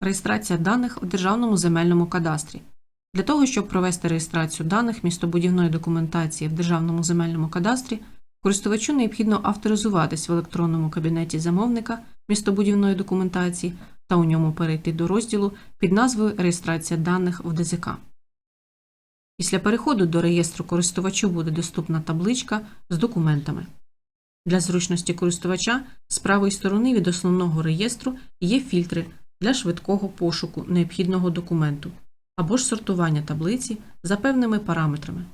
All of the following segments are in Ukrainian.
Реєстрація даних в Державному земельному кадастрі. Для того, щоб провести реєстрацію даних містобудівної документації в Державному земельному кадастрі, користувачу необхідно авторизуватись в електронному кабінеті замовника містобудівної документації та у ньому перейти до розділу під назвою Реєстрація даних в ДЗК. Після переходу до реєстру користувачу буде доступна табличка з документами. Для зручності користувача з правої сторони від основного реєстру є фільтри для швидкого пошуку необхідного документу або ж сортування таблиці за певними параметрами.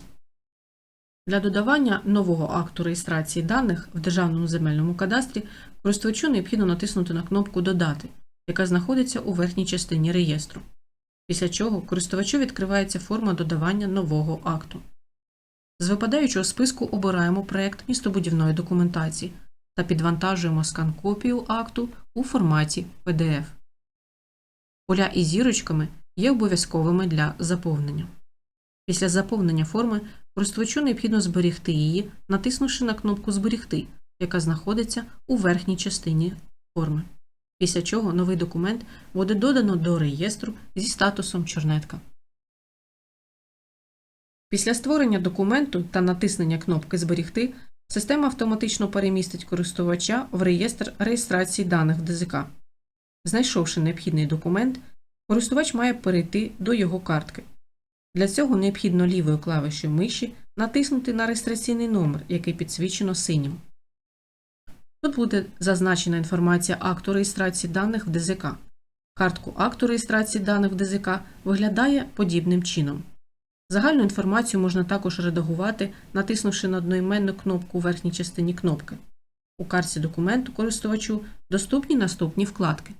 Для додавання нового акту реєстрації даних в Державному земельному кадастрі користувачу необхідно натиснути на кнопку Додати, яка знаходиться у верхній частині реєстру, після чого користувачу відкривається форма додавання нового акту. З випадаючого списку обираємо проект містобудівної документації та підвантажуємо скан-копію акту у форматі PDF. Поля із зірочками є обов'язковими для заповнення. Після заповнення форми користувачу необхідно зберігти її, натиснувши на кнопку Зберігти, яка знаходиться у верхній частині форми. Після чого новий документ буде додано до реєстру зі статусом Чорнетка. Після створення документу та натиснення кнопки Зберігти система автоматично перемістить користувача в реєстр реєстрації даних в ДЗК. Знайшовши необхідний документ, користувач має перейти до його картки. Для цього необхідно лівою клавишею миші натиснути на реєстраційний номер, який підсвічено синім. Тут буде зазначена інформація акту реєстрації даних в ДЗК. Картку акту реєстрації даних в ДЗК виглядає подібним чином. Загальну інформацію можна також редагувати, натиснувши на одноіменну кнопку у верхній частині кнопки. У картці документу користувачу доступні наступні вкладки.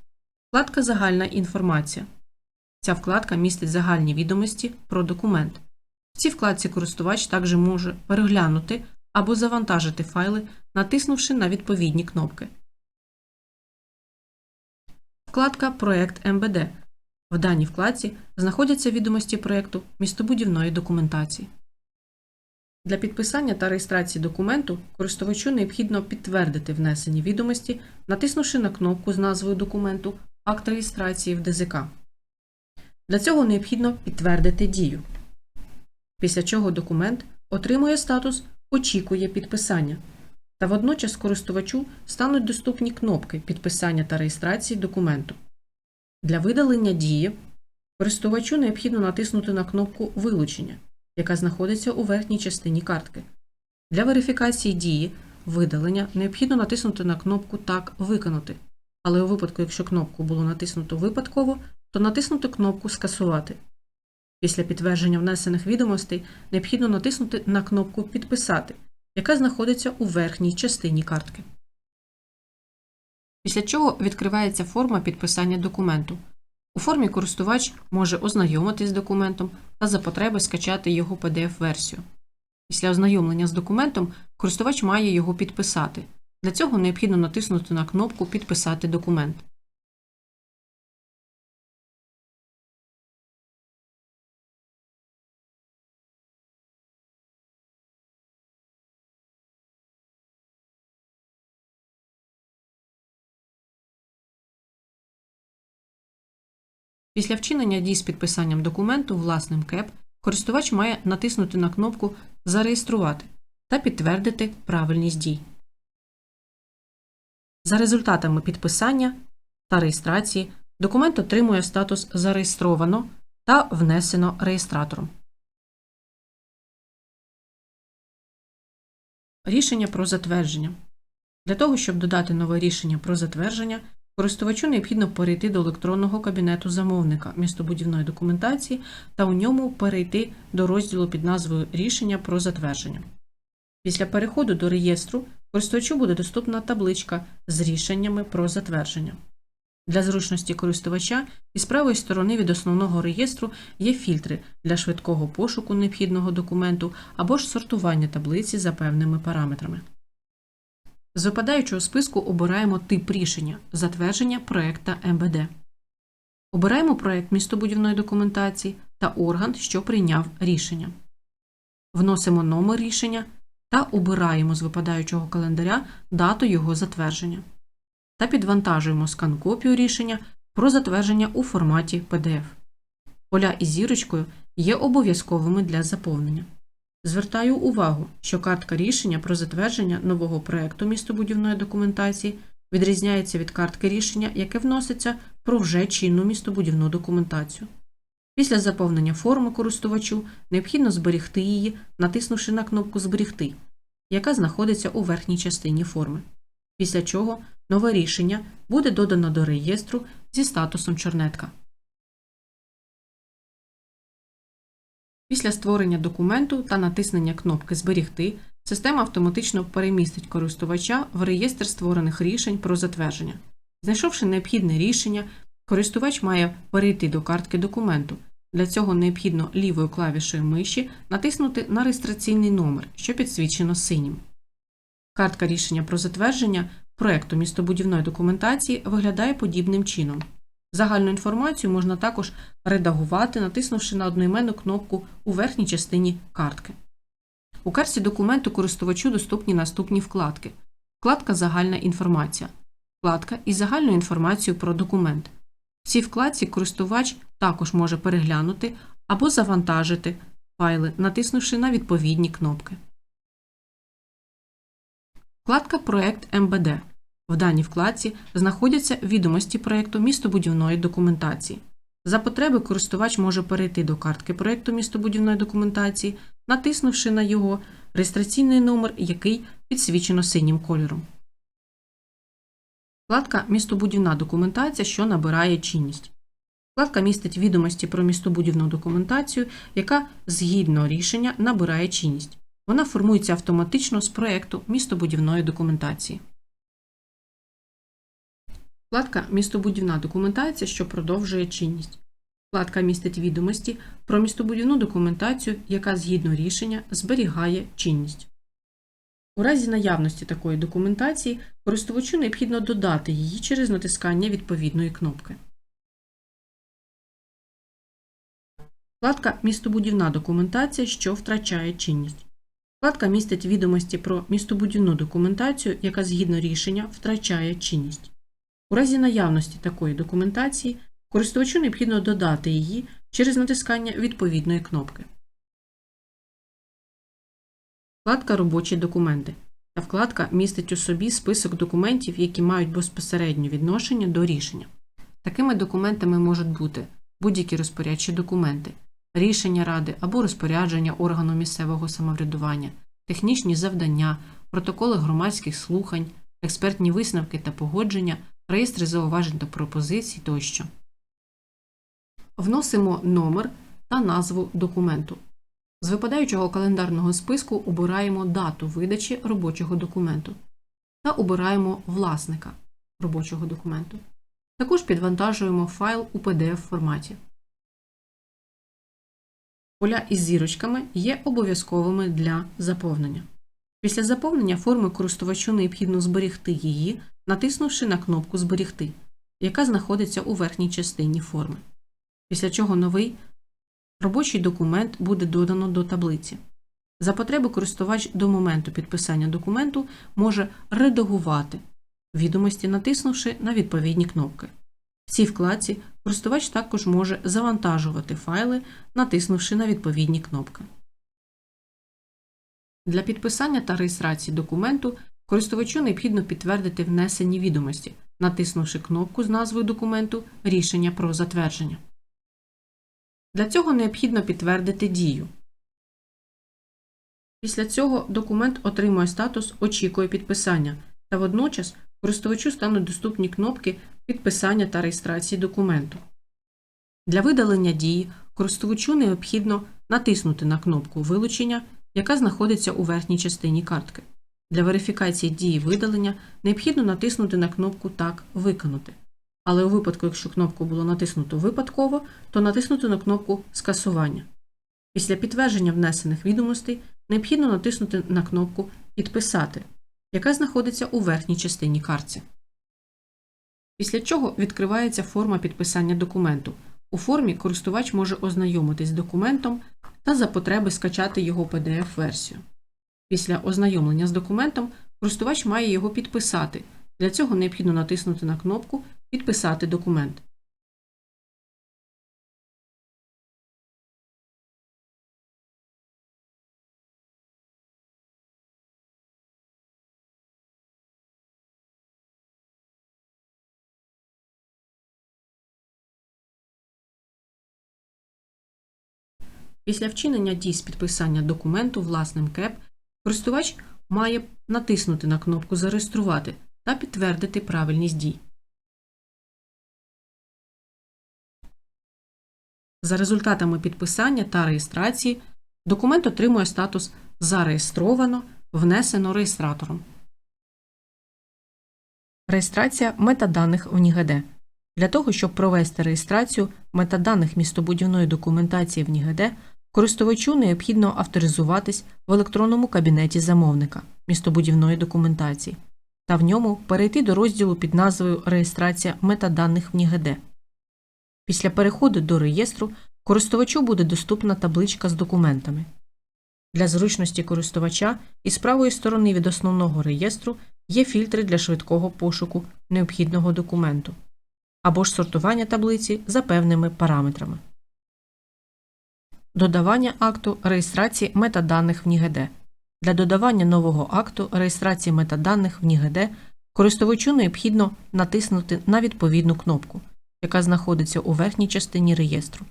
Вкладка Загальна інформація. Ця вкладка містить загальні відомості про документ. В цій вкладці користувач також може переглянути або завантажити файли, натиснувши на відповідні кнопки. Вкладка Проект МБД. В даній вкладці знаходяться відомості проєкту містобудівної документації. Для підписання та реєстрації документу користувачу необхідно підтвердити внесені відомості, натиснувши на кнопку з назвою документу Акт реєстрації в ДЗК. Для цього необхідно підтвердити дію. Після чого документ отримує статус Очікує підписання та водночас користувачу стануть доступні кнопки підписання та реєстрації документу. Для видалення дії користувачу необхідно натиснути на кнопку Вилучення, яка знаходиться у верхній частині картки. Для верифікації дії видалення необхідно натиснути на кнопку Так виконати. Але у випадку, якщо кнопку було натиснуто випадково, то натиснути кнопку Скасувати. Після підтвердження внесених відомостей необхідно натиснути на кнопку Підписати, яка знаходиться у верхній частині картки. Після чого відкривається форма підписання документу. У формі користувач може ознайомитись з документом та за потреби скачати його PDF-версію. Після ознайомлення з документом користувач має його підписати. Для цього необхідно натиснути на кнопку Підписати документ. Після вчинення дій з підписанням документу власним КЕП користувач має натиснути на кнопку Зареєструвати та підтвердити правильність дій. За результатами підписання та реєстрації документ отримує статус Зареєстровано та внесено реєстратором. Рішення про затвердження. Для того, щоб додати нове рішення про затвердження, користувачу необхідно перейти до електронного кабінету замовника містобудівної документації та у ньому перейти до розділу під назвою Рішення про затвердження. Після переходу до реєстру користувачу буде доступна табличка з рішеннями про затвердження. Для зручності користувача із правої сторони від основного реєстру є фільтри для швидкого пошуку необхідного документу або ж сортування таблиці за певними параметрами. З випадаючого списку обираємо тип рішення затвердження проекта МБД. Обираємо проект містобудівної документації та орган, що прийняв рішення. Вносимо номер рішення та обираємо з випадаючого календаря дату його затвердження. Та підвантажуємо скан-копію рішення про затвердження у форматі PDF. Поля із зірочкою є обов'язковими для заповнення. Звертаю увагу, що картка рішення про затвердження нового проекту містобудівної документації відрізняється від картки рішення, яке вноситься про вже чинну містобудівну документацію. Після заповнення форми користувачу необхідно зберегти її, натиснувши на кнопку Зберегти, яка знаходиться у верхній частині форми. Після чого нове рішення буде додано до реєстру зі статусом Чернетка. Після створення документу та натиснення кнопки Зберігти система автоматично перемістить користувача в реєстр створених рішень про затвердження. Знайшовши необхідне рішення, користувач має перейти до картки документу. Для цього необхідно лівою клавішою миші натиснути на реєстраційний номер, що підсвічено синім. Картка рішення про затвердження проекту містобудівної документації виглядає подібним чином. Загальну інформацію можна також редагувати, натиснувши на одноіменну кнопку у верхній частині картки. У картці документу користувачу доступні наступні вкладки. Вкладка Загальна інформація. Вкладка із загальною інформацією про документ. В цій вкладці користувач також може переглянути або завантажити файли, натиснувши на відповідні кнопки. Вкладка Проект МБД. В даній вкладці знаходяться відомості проєкту містобудівної документації. За потреби користувач може перейти до картки проєкту містобудівної документації, натиснувши на його реєстраційний номер, який підсвічено синім кольором. Вкладка Містобудівна документація, що набирає чинність. Вкладка містить відомості про містобудівну документацію, яка згідно рішення набирає чинність. Вона формується автоматично з проєкту містобудівної документації. Вкладка Містобудівна документація, що продовжує чинність. Вкладка містить відомості про містобудівну документацію, яка згідно рішення зберігає чинність. У разі наявності такої документації користувачу необхідно додати її через натискання відповідної кнопки. Вкладка Містобудівна документація, що втрачає чинність. Вкладка містить відомості про містобудівну документацію, яка згідно рішення втрачає чинність. У разі наявності такої документації користувачу необхідно додати її через натискання відповідної кнопки. Вкладка Робочі документи. Ця вкладка містить у собі список документів, які мають безпосереднє відношення до рішення. Такими документами можуть бути будь-які розпорядчі документи, рішення ради або розпорядження органу місцевого самоврядування, технічні завдання, протоколи громадських слухань, експертні висновки та погодження, реєстри зауважень та пропозицій тощо. Вносимо номер та назву документу. З випадаючого календарного списку обираємо дату видачі робочого документу та обираємо власника робочого документу. Також підвантажуємо файл у PDF форматі. Поля із зірочками є обов'язковими для заповнення. Після заповнення форми користувачу необхідно зберегти її, натиснувши на кнопку Зберегти, яка знаходиться у верхній частині форми. Після чого новий робочий документ буде додано до таблиці. За потреби користувач до моменту підписання документу може редагувати відомості, натиснувши на відповідні кнопки. В цій вкладці користувач також може завантажувати файли, натиснувши на відповідні кнопки. Для підписання та реєстрації документу користувачу необхідно підтвердити внесені відомості, натиснувши кнопку з назвою документу Рішення про затвердження. Для цього необхідно підтвердити дію. Після цього документ отримує статус Очікує підписання та водночас користувачу стануть доступні кнопки підписання та реєстрації документу. Для видалення дії користувачу необхідно натиснути на кнопку Вилучення, яка знаходиться у верхній частині картки. Для верифікації дії видалення необхідно натиснути на кнопку Так виконати. Але у випадку, якщо кнопку було натиснуто випадково, то натиснути на кнопку Скасування. Після підтвердження внесених відомостей необхідно натиснути на кнопку Підписати, яка знаходиться у верхній частині картці. Після чого відкривається форма підписання документу. У формі користувач може ознайомитись з документом та за потреби скачати його PDF-версію. Після ознайомлення з документом користувач має його підписати. Для цього необхідно натиснути на кнопку підписати документ. Після вчинення дій з підписання документу власним КЕП користувач має натиснути на кнопку Зареєструвати та підтвердити правильність дій. За результатами підписання та реєстрації документ отримує статус Зареєстровано, внесено реєстратором. Реєстрація метаданих в НІГД. Для того, щоб провести реєстрацію метаданих містобудівної документації в НІГД, користувачу необхідно авторизуватись в електронному кабінеті замовника містобудівної документації та в ньому перейти до розділу під назвою Реєстрація метаданих в НІГД. Після переходу до реєстру користувачу буде доступна табличка з документами. Для зручності користувача із правої сторони від основного реєстру є фільтри для швидкого пошуку необхідного документу або ж сортування таблиці за певними параметрами. Додавання акту реєстрації метаданих в НІГД. Для додавання нового акту реєстрації метаданих в НІГД користувачу необхідно натиснути на відповідну кнопку, яка знаходиться у верхній частині реєстру,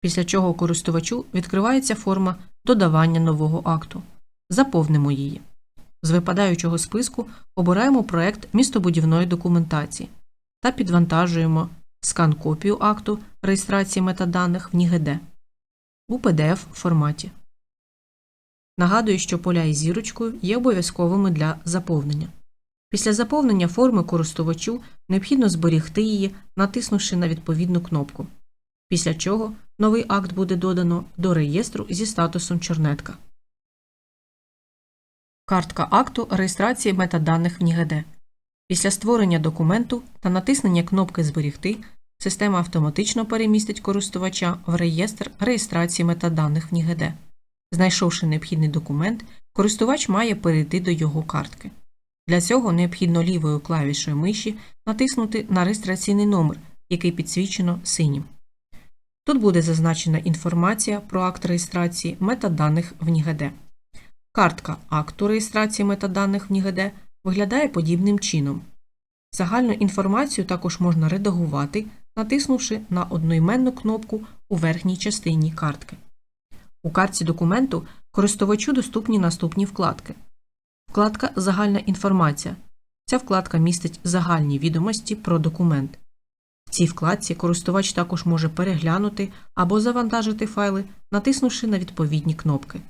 після чого користувачу відкривається форма додавання нового акту. Заповнимо її. З випадаючого списку обираємо проект містобудівної документації та підвантажуємо скан-копію акту реєстрації метаданих в НІГД у PDF форматі. Нагадую, що поля із зірочкою є обов'язковими для заповнення. Після заповнення форми користувачу необхідно зберігти її, натиснувши на відповідну кнопку, після чого новий акт буде додано до реєстру зі статусом Чорнетка. Картка акту реєстрації метаданих в НІГД. Після створення документу та натиснення кнопки Зберігти система автоматично перемістить користувача в реєстр реєстрації метаданих в НІГД. Знайшовши необхідний документ, користувач має перейти до його картки. Для цього необхідно лівою клавішою миші натиснути на реєстраційний номер, який підсвічено синім. Тут буде зазначена інформація про акт реєстрації метаданих в НІГД. Картка акту реєстрації метаданих в НІГД виглядає подібним чином. Загальну інформацію також можна редагувати, натиснувши на одноіменну кнопку у верхній частині картки. У картці документу користувачу доступні наступні вкладки. Вкладка Загальна інформація. Ця вкладка містить загальні відомості про документ. В цій вкладці користувач також може переглянути або завантажити файли, натиснувши на відповідні кнопки.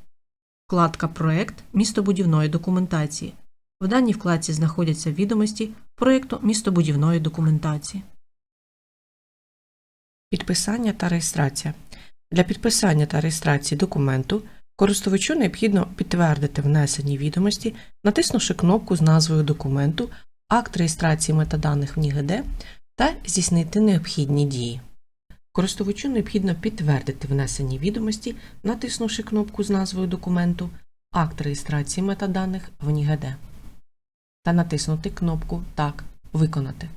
Вкладка Проект містобудівної документації. В даній вкладці знаходяться відомості проєкту містобудівної документації. Підписання та реєстрація. Для підписання та реєстрації документу користувачу необхідно підтвердити внесені відомості, натиснувши кнопку з назвою документу Акт реєстрації метаданих в НІГД та здійснити необхідні дії. Користувачу необхідно підтвердити внесені відомості, натиснувши кнопку з назвою документу Акт реєстрації метаданих в НІГД та натиснути кнопку Так Виконати.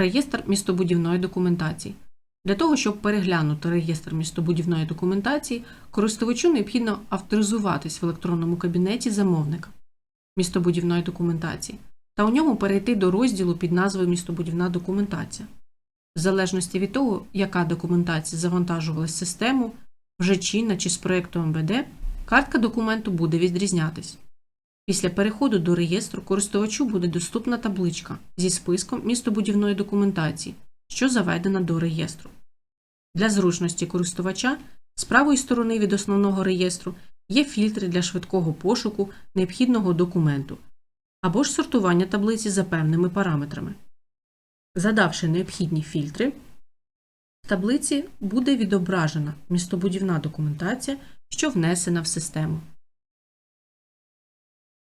Реєстр містобудівної документації. Для того, щоб переглянути реєстр містобудівної документації, користувачу необхідно авторизуватись в електронному кабінеті замовника містобудівної документації та у ньому перейти до розділу під назвою Містобудівна документація. В залежності від того, яка документація завантажувалась в систему, вже чинна чи з проєкту МВД, картка документу буде відрізнятись. Після переходу до реєстру користувачу буде доступна табличка зі списком містобудівної документації, що заведена до реєстру. Для зручності користувача з правої сторони від основного реєстру є фільтри для швидкого пошуку необхідного документу або ж сортування таблиці за певними параметрами. Задавши необхідні фільтри, в таблиці буде відображена містобудівна документація, що внесена в систему.